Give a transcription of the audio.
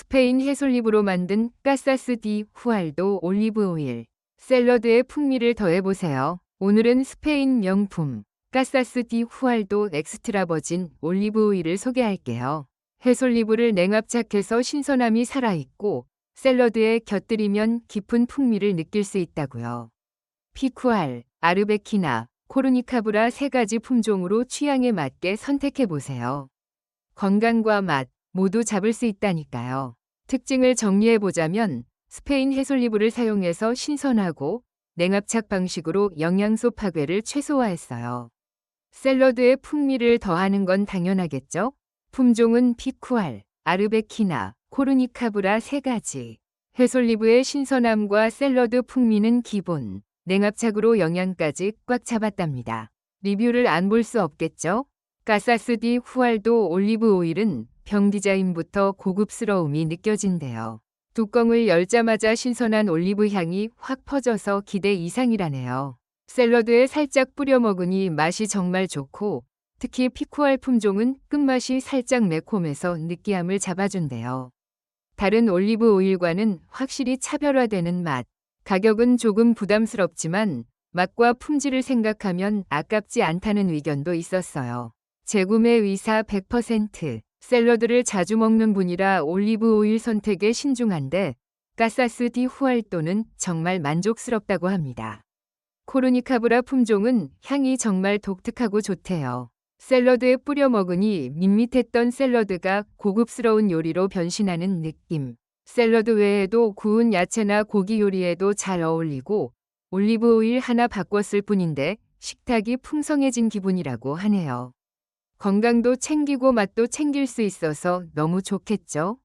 스페인 해솔잎으로 만든 까사스 디 후알도 올리브 오일. 샐러드에 풍미를 더해보세요. 오늘은 스페인 명품 까사스 디 후알도 엑스트라 버진 올리브 오일을 소개할게요. 해솔잎을 냉압착해서 신선함이 살아있고 샐러드에 곁들이면 깊은 풍미를 느낄 수 있다고요. 피쿠알, 아르베키나, 코르니카브라 세 가지 품종으로 취향에 맞게 선택해 보세요. 건강과 맛 모두 잡을 수 있다니까요. 특징을 정리해 보자면 스페인 해솔리브를 사용해서 신선하고 냉압착 방식으로 영양소 파괴를 최소화했어요. 샐러드에 풍미를 더하는 건 당연하겠죠? 품종은 피쿠알, 아르베키나, 코르니카브라 세 가지. 해솔리브의 신선함과 샐러드 풍미는 기본, 냉압착으로 영양까지 꽉 잡았답니다. 리뷰를 안 볼 수 없겠죠? 까사스 디 후알도 올리브 오일은 병 디자인부터 고급스러움이 느껴진대요. 뚜껑을 열자마자 신선한 올리브 향이 확 퍼져서 기대 이상이라네요. 샐러드에 살짝 뿌려 먹으니 맛이 정말 좋고 특히 피쿠알 품종은 끝맛이 살짝 매콤해서 느끼함을 잡아준대요. 다른 올리브 오일과는 확실히 차별화되는 맛. 가격은 조금 부담스럽지만 맛과 품질을 생각하면 아깝지 않다는 의견도 있었어요. 재구매 의사 100%. 샐러드를 자주 먹는 분이라 올리브 오일 선택에 신중한데 까사스 디 후알도는 정말 만족스럽다고 합니다. 코르니카브라 품종은 향이 정말 독특하고 좋대요. 샐러드에 뿌려 먹으니 밋밋했던 샐러드가 고급스러운 요리로 변신하는 느낌. 샐러드 외에도 구운 야채나 고기 요리에도 잘 어울리고 올리브 오일 하나 바꿨을 뿐인데 식탁이 풍성해진 기분이라고 하네요. 건강도 챙기고 맛도 챙길 수 있어서 너무 좋겠죠?